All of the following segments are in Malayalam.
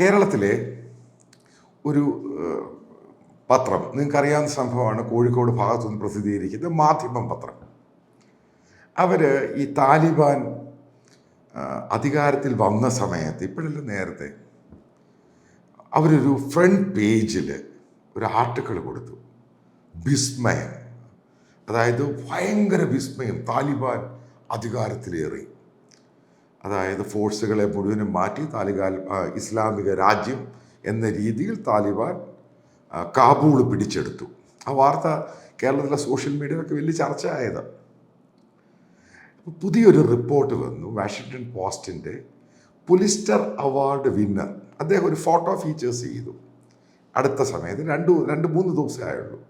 കേരളത്തിലെ ഒരു പത്രം നിങ്ങൾക്കറിയാവുന്ന സംഭവമാണ് കോഴിക്കോട് ഭാഗത്തുനിന്ന് പ്രസിദ്ധീകരിക്കുന്ന മാധ്യമം പത്രം. അവർ ഈ താലിബാൻ അധികാരത്തിൽ വന്ന സമയത്ത് ഇപ്പോഴല്ല നേരത്തെ അവരൊരു ഫ്രണ്ട് പേജിൽ ഒരു ആർട്ടിക്കിൾ കൊടുത്തു. വിസ്മയം അതായത് ഭയങ്കര വിസ്മയം താലിബാൻ അധികാരത്തിലേറി. അതായത് ഫോഴ്സുകളെ മുഴുവനും മാറ്റി താലിബാൻ ഇസ്ലാമിക രാജ്യം എന്ന രീതിയിൽ താലിബാൻ കാബൂൾ പിടിച്ചെടുത്തു. ആ വാർത്ത കേരളത്തിലെ സോഷ്യൽ മീഡിയയിലൊക്കെ വലിയ ചർച്ചയായത്. പുതിയൊരു റിപ്പോർട്ട് വന്നു. വാഷിങ്ടൺ പോസ്റ്റിന്റെ പുലിസ്റ്റർ അവാർഡ് വിന്നർ. അദ്ദേഹം ഒരു ഫോട്ടോ ഫീച്ചേഴ്സ് ചെയ്തു. അടുത്ത സമയത്ത് രണ്ട് രണ്ട് മൂന്ന് ദിവസമേ ആയുള്ളൂ.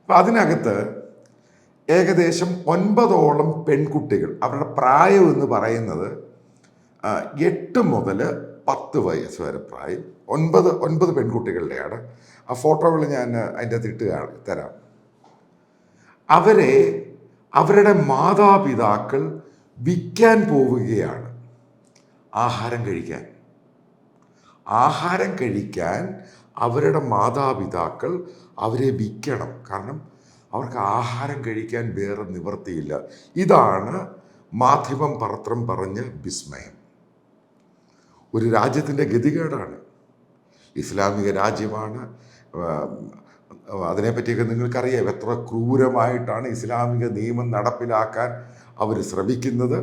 അപ്പം അതിനകത്ത് ഏകദേശം ഒൻപതോളം പെൺകുട്ടികൾ അവരുടെ പ്രായം എന്ന് പറയുന്നത് എട്ട് മുതൽ പത്ത് വയസ്സ് വരെ പ്രായം. ഒൻപത് ഒൻപത് പെൺകുട്ടികളുടെയാണ്. ആ ഫോട്ടോകൾ ഞാൻ അതിന്റെ അകത്ത് ഇട്ട് തരാം. അവരെ അവരുടെ മാതാപിതാക്കൾ വിൽക്കാൻ പോവുകയാണ്. ആഹാരം കഴിക്കാൻ. ആഹാരം കഴിക്കാൻ അവരുടെ മാതാപിതാക്കൾ അവരെ വിൽക്കണം. കാരണം അവർക്ക് ആഹാരം കഴിക്കാൻ വേറെ നിവർത്തിയില്ല. ഇതാണ് മാധ്യമം പത്രം പറഞ്ഞ വിസ്മയം. ഒരു രാജ്യത്തിന്റെ ഗതികേടാണ്. ഇസ്ലാമിക രാജ്യമാണ്. അതിനെപ്പറ്റിയൊക്കെ നിങ്ങൾക്കറിയാം. എത്ര ക്രൂരമായിട്ടാണ് ഇസ്ലാമിക നിയമം നടപ്പിലാക്കാൻ അവർ ശ്രമിക്കുന്നത്.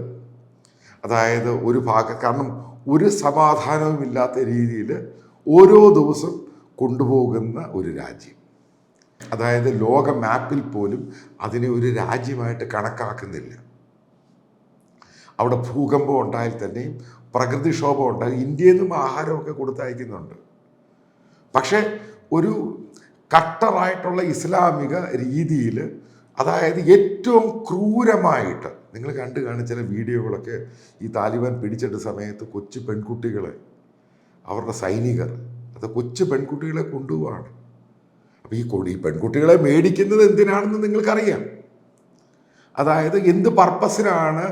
അതായത് ഒരു ഭാഗ കാരണം ഒരു സമാധാനവുമില്ലാത്ത രീതിയിൽ ഓരോ ദിവസം കൊണ്ടുപോകുന്ന ഒരു രാജ്യം. അതായത് ലോക മാപ്പിൽ പോലും അതിനെ ഒരു രാജ്യമായിട്ട് കണക്കാക്കുന്നില്ല. അവിടെ ഭൂകമ്പം ഉണ്ടായാൽ തന്നെയും പ്രകൃതിക്ഷോഭം ഉണ്ടായി ഇന്ത്യയിൽ നിന്നും ആഹാരമൊക്കെ കൊടുത്തയക്കുന്നുണ്ട്. പക്ഷേ ഒരു കട്ടറായിട്ടുള്ള ഇസ്ലാമിക രീതിയിൽ അതായത് ഏറ്റവും ക്രൂരമായിട്ട് നിങ്ങൾ കണ്ടു കാണിച്ച ചില വീഡിയോകളൊക്കെ ഈ താലിബാൻ പിടിച്ചെടുത്ത സമയത്ത് കൊച്ചു പെൺകുട്ടികളെ അവരുടെ സൈനികർ അത് കൊച്ചു പെൺകുട്ടികളെ കൊണ്ടുപോവാണ്. അപ്പോൾ ഈ കൊടി പെൺകുട്ടികളെ മേടിക്കുന്നത് എന്തിനാണെന്ന് നിങ്ങൾക്കറിയാം. അതായത് എന്ത് പർപ്പസിനാണ്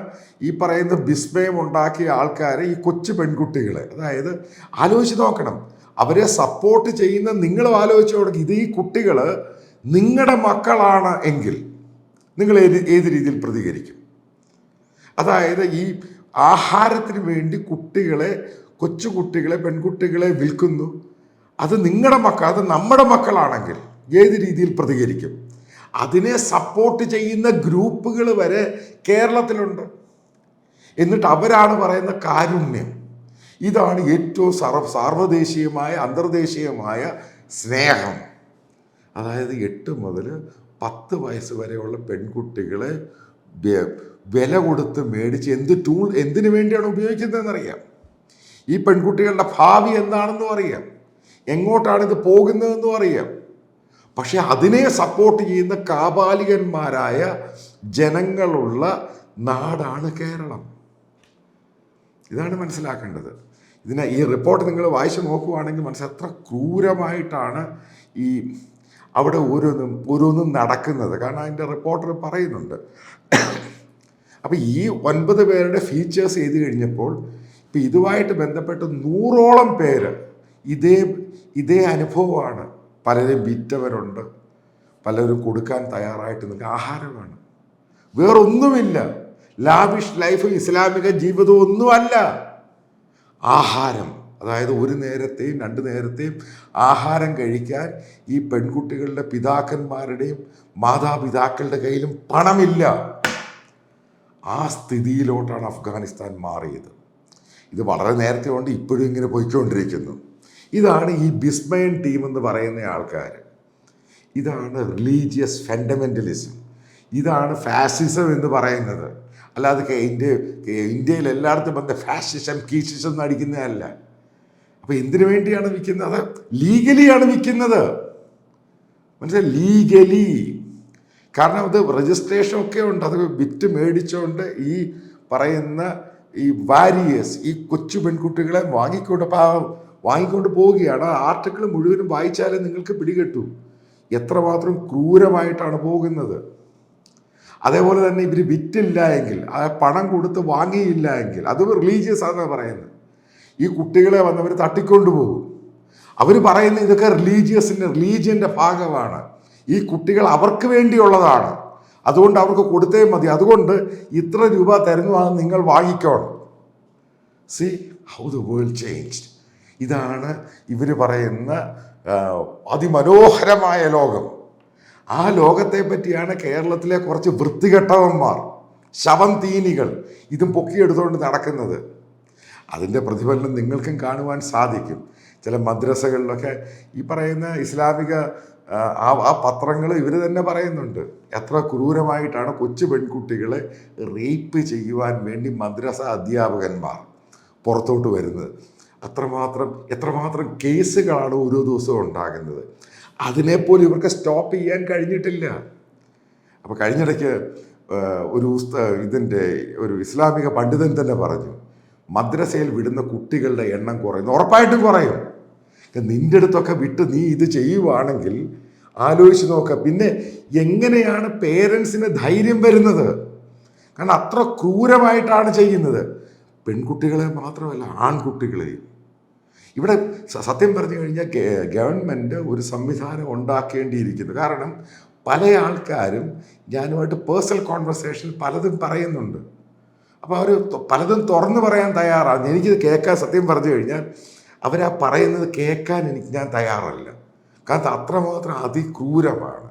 ഈ പറയുന്ന വിസ്മയം ഉണ്ടാക്കിയ ആൾക്കാർ ഈ കൊച്ചു പെൺകുട്ടികളെ? അതായത് ആലോചിച്ച് നോക്കണം. അവരെ സപ്പോർട്ട് ചെയ്യുന്ന നിങ്ങളും ആലോചിച്ച് കൊടുക്കും ഇത് ഈ കുട്ടികൾ നിങ്ങളുടെ മക്കളാണ് എങ്കിൽ നിങ്ങൾ ഏത് ഏത് രീതിയിൽ പ്രതികരിക്കും? അതായത് ഈ ആഹാരത്തിന് വേണ്ടി കുട്ടികളെ കൊച്ചു കുട്ടികളെ പെൺകുട്ടികളെ വിൽക്കുന്നു. അത് നിങ്ങളുടെ മക്കൾ അത് നമ്മുടെ മക്കളാണെങ്കിൽ ഏത് രീതിയിൽ പ്രതികരിക്കും? അതിനെ സപ്പോർട്ട് ചെയ്യുന്ന ഗ്രൂപ്പുകൾ വരെ കേരളത്തിലുണ്ട്. എന്നിട്ട് അവരാണ് പറയുന്ന കാരുണ്യം. ഇതാണ് ഏറ്റവും സർവ സാർവദേശീയമായ അന്തർദേശീയമായ സ്നേഹം. അതായത് എട്ട് മുതൽ പത്ത് വയസ്സ് വരെയുള്ള പെൺകുട്ടികളെ വില കൊടുത്ത് മേടിച്ച് എന്ത് ടൂൾ എന്തിനു വേണ്ടിയാണ് ഉപയോഗിക്കുന്നതെന്നറിയാം? ഈ പെൺകുട്ടികളുടെ ഭാവി എന്താണെന്നും അറിയാം. എങ്ങോട്ടാണ് ഇത് പോകുന്നതെന്നും അറിയാം. പക്ഷെ അതിനെ സപ്പോർട്ട് ചെയ്യുന്ന കാപാലികന്മാരായ ജനങ്ങളുള്ള നാടാണ് കേരളം. ഇതാണ് മനസ്സിലാക്കേണ്ടത്. ഇതിനെ ഈ റിപ്പോർട്ട് നിങ്ങൾ വായിച്ചു നോക്കുവാണെങ്കിൽ മനസ്സിൽ എത്ര ക്രൂരമായിട്ടാണ് ഈ അവിടെ ഓരോന്നും ഓരോന്നും നടക്കുന്നത്. കാരണം അതിന്റെ റിപ്പോർട്ടർ പറയുന്നുണ്ട്. അപ്പോൾ ഈ ഒൻപത് പേരുടെ ഫീച്ചേഴ്സ് ചെയ്ത് കഴിഞ്ഞപ്പോൾ ഇപ്പം ഇതുമായിട്ട് ബന്ധപ്പെട്ട് നൂറോളം പേര് ഇതേ ഇതേ അനുഭവമാണ് പലരും വിറ്റവരുണ്ട്. പലരും കൊടുക്കാൻ തയ്യാറായിട്ട് നിൽക്കുക. ആഹാരമാണ്. വേറൊന്നുമില്ല. ലാവിഷ് ലൈഫ് ഇസ്ലാമിക ജീവിതം ഒന്നുമല്ല. ആഹാരം. അതായത് ഒരു നേരത്തെയും രണ്ട് നേരത്തെയും ആഹാരം കഴിക്കാൻ ഈ പെൺകുട്ടികളുടെ പിതാക്കന്മാരുടെയും മാതാപിതാക്കളുടെ കയ്യിലും പണമില്ല. ആ സ്ഥിതിയിലോട്ടാണ് അഫ്ഗാനിസ്ഥാൻ മാറിയത്. ഇത് വളരെ നേരത്തെ കൊണ്ട് ഇപ്പോഴും ഇങ്ങനെ പോയിക്കൊണ്ടിരിക്കുന്നു. ഇതാണ് ഈ ബിസ്മയൻ ടീം എന്ന് പറയുന്ന ആൾക്കാർ. ഇതാണ് റിലീജിയസ് ഫണ്ടമെന്റലിസം ഇതാണ് ഫാസിസം എന്ന് പറയുന്നത്. അല്ലാതെ ഇന്ത്യ ഇന്ത്യയിൽ എല്ലായിടത്തും വന്ന ഫാസിസം കീസിസം എന്ന് അടിക്കുന്നതല്ല. അപ്പോൾ എന്തിനു വേണ്ടിയാണ് വിൽക്കുന്നത്? ലീഗലിയാണ് വിൽക്കുന്നത്. മനസ്സിലായി? ലീഗലി കാരണം അത് രജിസ്ട്രേഷൻ ഒക്കെ ഉണ്ട്. അത് വിറ്റ് മേടിച്ചുകൊണ്ട് ഈ പറയുന്ന ഈ വാരിയേഴ്സ് ഈ കൊച്ചു പെൺകുട്ടികളെ വാങ്ങിക്കൊണ്ട് പാ വാങ്ങിക്കൊണ്ട് പോവുകയാണ്. ആ ആർട്ടിക്കിൾ മുഴുവനും വായിച്ചാലേ നിങ്ങൾക്ക് പിടികെട്ടൂ. എത്രമാത്രം ക്രൂരമായിട്ടാണ് പോകുന്നത്. അതേപോലെ തന്നെ ഇവർ വിറ്റില്ല എങ്കിൽ ആ പണം കൊടുത്ത് വാങ്ങിയില്ല എങ്കിൽ അത് റിലീജിയസ് ആണെന്നാണ് പറയുന്നത്. ഈ കുട്ടികളെ വന്നവർ തട്ടിക്കൊണ്ടുപോകും അവർ പറയുന്ന ഇതൊക്കെ റിലീജിയസിന്റെ റിലീജിയന്റെ ഭാഗമാണ്. ഈ കുട്ടികൾ അവർക്ക് വേണ്ടിയുള്ളതാണ്. അതുകൊണ്ട് അവർക്ക് കൊടുത്തേ മതി. അതുകൊണ്ട് ഇത്ര രൂപ തരുന്നു അത് നിങ്ങൾ വാങ്ങിക്കണം. See how the world changed ഇതാണ് ഇവർ പറയുന്ന അതിമനോഹരമായ ലോകം. ആ ലോകത്തെ പറ്റിയാണ് കേരളത്തിലെ കുറച്ച് വൃത്തികെട്ടവന്മാർ ശവം തീനികൾ ഇതും പൊക്കിയെടുത്തുകൊണ്ട് നടക്കുന്നത്. അതിന്റെ പ്രതിഫലനം നിങ്ങൾക്കും കാണുവാൻ സാധിക്കും. ചില മദ്രസകളിലൊക്കെ ഈ പറയുന്ന ഇസ്ലാമിക ആ ആ പത്രങ്ങൾ ഇവർ തന്നെ പറയുന്നുണ്ട്. എത്ര ക്രൂരമായിട്ടാണ് കൊച്ചു പെൺകുട്ടികളെ റേപ്പ് ചെയ്യുവാൻ വേണ്ടി മദ്രസ അധ്യാപകന്മാർ പുറത്തോട്ട് വരുന്നത്. അത്രമാത്രം എത്രമാത്രം കേസുകളാണ് ഓരോ ദിവസവും ഉണ്ടാകുന്നത്. അതിനെപ്പോലും ഇവർക്ക് സ്റ്റോപ്പ് ചെയ്യാൻ കഴിഞ്ഞിട്ടില്ല. അപ്പോൾ കഴിഞ്ഞിടയ്ക്ക് ഒരു ഇതിന്റെ ഒരു ഇസ്ലാമിക പണ്ഡിതൻ തന്നെ പറഞ്ഞു മദ്രസയിൽ വിടുന്ന കുട്ടികളുടെ എണ്ണം കുറയുന്നു. ഉറപ്പായിട്ടും കുറയും. നിന്റെ അടുത്തൊക്കെ വിട്ട് നീ ഇത് ചെയ്യുവാണെങ്കിൽ ആലോചിച്ച് നോക്കുക പിന്നെ എങ്ങനെയാണ് പേരൻസിന് ധൈര്യം വരുന്നത്? കാരണം അത്ര ക്രൂരമായിട്ടാണ് ചെയ്യുന്നത്. പെൺകുട്ടികളെ മാത്രമല്ല ആൺകുട്ടികളെയും. ഇവിടെ സത്യം പറഞ്ഞു കഴിഞ്ഞാൽ ഗവൺമെന്റ് ഒരു സംവിധാനം ഉണ്ടാക്കേണ്ടിയിരിക്കുന്നു. കാരണം പല ആൾക്കാരും ഞാനുമായിട്ട് പേഴ്സണൽ കോൺവെർസേഷൻ പലതും പറയുന്നുണ്ട്. അപ്പോൾ അവർ പലതും തുറന്നു പറയാൻ തയ്യാറാണ്. എനിക്കിത് കേൾക്കാൻ സത്യം പറഞ്ഞു കഴിഞ്ഞാൽ അവരാ പറയുന്നത് കേൾക്കാൻ എനിക്ക് ഞാൻ തയ്യാറല്ല. കാരണം അത്രമാത്രം അതിക്രൂരമാണ്.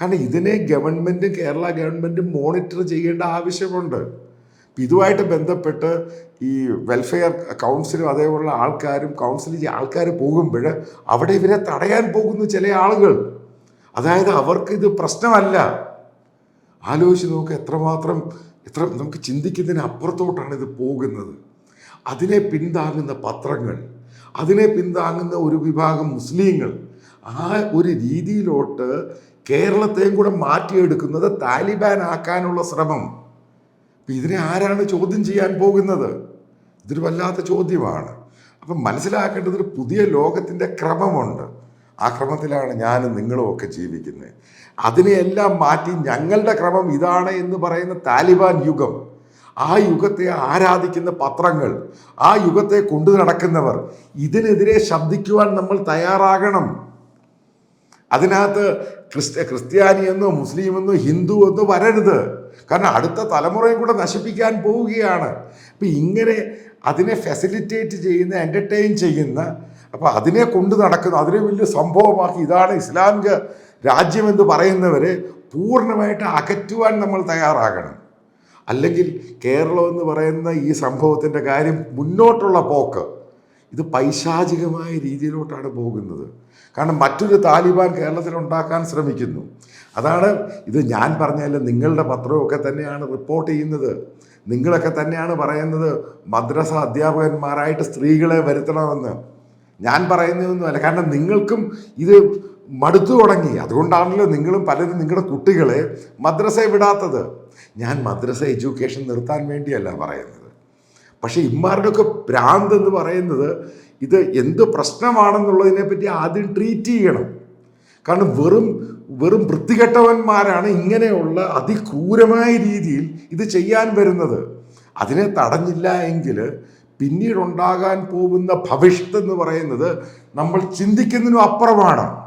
കാരണം ഇതിനെ ഗവൺമെന്റും കേരള ഗവൺമെന്റും മോണിറ്റർ ചെയ്യേണ്ട ആവശ്യമുണ്ട്. ഇതുമായിട്ട് ബന്ധപ്പെട്ട് ഈ വെൽഫെയർ കൗൺസിലും അതേപോലുള്ള ആൾക്കാരും ചെയ്യുന്ന ആൾക്കാർ പോകുമ്പോൾ അവിടെ ഇവരെ തടയാൻ പോകുന്ന ചില ആളുകൾ. അതായത് അവർക്ക് ഇത് പ്രശ്നമല്ല. ആലോചിച്ച് നോക്ക് എത്രമാത്രം എത്ര നമുക്ക് ചിന്തിക്കുന്നതിന് അപ്പുറത്തോട്ടാണ് ഇത് പോകുന്നത്. അതിനെ പിന്താങ്ങുന്ന പത്രങ്ങൾ അതിനെ പിന്താങ്ങുന്ന ഒരു വിഭാഗം മുസ്ലിങ്ങൾ ആ ഒരു രീതിയിലോട്ട് കേരളത്തെയും കൂടെ മാറ്റിയെടുക്കുന്നത് താലിബാൻ ആക്കാനുള്ള ശ്രമം. അപ്പം ഇതിനെ ആരാണ് ചോദ്യം ചെയ്യാൻ പോകുന്നത്? ഇതൊരു വല്ലാത്ത ചോദ്യമാണ്. അപ്പം മനസ്സിലാക്കേണ്ടത് ഒരു പുതിയ ലോകത്തിന്റെ ക്രമമുണ്ട്. ആ ക്രമത്തിലാണ് ഞാനും നിങ്ങളും ഒക്കെ ജീവിക്കുന്നത്. അതിനെയെല്ലാം മാറ്റി ഞങ്ങളുടെ ക്രമം ഇതാണ് എന്ന് പറയുന്ന താലിബാൻ യുഗം. ആ യുഗത്തെ ആരാധിക്കുന്ന പത്രങ്ങൾ ആ യുഗത്തെ കൊണ്ടു നടക്കുന്നവർ ഇതിനെതിരെ ശബ്ദിക്കുവാൻ നമ്മൾ തയ്യാറാകണം. അതിനകത്ത് ക്രിസ്ത്യ ക്രിസ്ത്യാനിയെന്നോ മുസ്ലിമെന്നോ ഹിന്ദു എന്നോ വരരുത്. കാരണം അടുത്ത തലമുറയും കൂടെ നശിപ്പിക്കാൻ പോവുകയാണ്. അപ്പം ഇങ്ങനെ അതിനെ ഫെസിലിറ്റേറ്റ് ചെയ്യുന്ന എന്റർടൈൻ ചെയ്യുന്ന അപ്പോൾ അതിനെ കൊണ്ട് നടക്കുന്ന അതിനെ വലിയ സംഭവമാക്കി ഇതാണ് ഇസ്ലാമിക രാജ്യമെന്ന് പറയുന്നവരെ പൂർണമായിട്ട് അകറ്റുവാൻ നമ്മൾ തയ്യാറാകണം. അല്ലെങ്കിൽ കേരളം എന്ന് പറയുന്ന ഈ സംഭവത്തിന്റെ കാര്യം മുന്നോട്ടുള്ള പോക്ക്. ഇത് പൈശാചികമായ രീതിയിലോട്ടാണ് പോകുന്നത്. കാരണം മറ്റൊരു താലിബാൻ കേരളത്തിൽ ഉണ്ടാക്കാൻ ശ്രമിക്കുന്നു. അതാണ് ഇത് ഞാൻ പറഞ്ഞാൽ നിങ്ങളുടെ പത്രമൊക്കെ തന്നെയാണ് റിപ്പോർട്ട് ചെയ്യുന്നത്. നിങ്ങളൊക്കെ തന്നെയാണ് പറയുന്നത് മദ്രസ അധ്യാപകന്മാരായിട്ട് സ്ത്രീകളെ വരുത്തണമെന്ന്. ഞാൻ പറയുന്നതൊന്നുമല്ല കാരണം നിങ്ങൾക്കും ഇത് മടുത്തു തുടങ്ങി. അതുകൊണ്ടാണല്ലോ നിങ്ങളും പലരും നിങ്ങളുടെ കുട്ടികളെ മദ്രസയെ വിടാത്തത്. ഞാൻ മദ്രസ എഡ്യൂക്കേഷൻ നിർത്താൻ വേണ്ടിയല്ല പറയുന്നത്. പക്ഷേ ഇമ്മാരുടെയൊക്കെ ഭ്രാന്ത് എന്ന് പറയുന്നത് ഇത് എന്ത് പ്രശ്നമാണെന്നുള്ളതിനെ പറ്റി ആദ്യം ട്രീറ്റ് ചെയ്യണം. കാരണം വെറും വെറും വൃത്തികെട്ടവന്മാരാണ് ഇങ്ങനെയുള്ള അതിക്രൂരമായ രീതിയിൽ ഇത് ചെയ്യാൻ വരുന്നത്. അതിനെ തടഞ്ഞില്ല എങ്കിൽ പിന്നീടുണ്ടാകാൻ പോകുന്ന ഭവിഷ്യത്ത് എന്ന് പറയുന്നത് നമ്മൾ ചിന്തിക്കുന്നതിനും അപ്പുറമാണ്.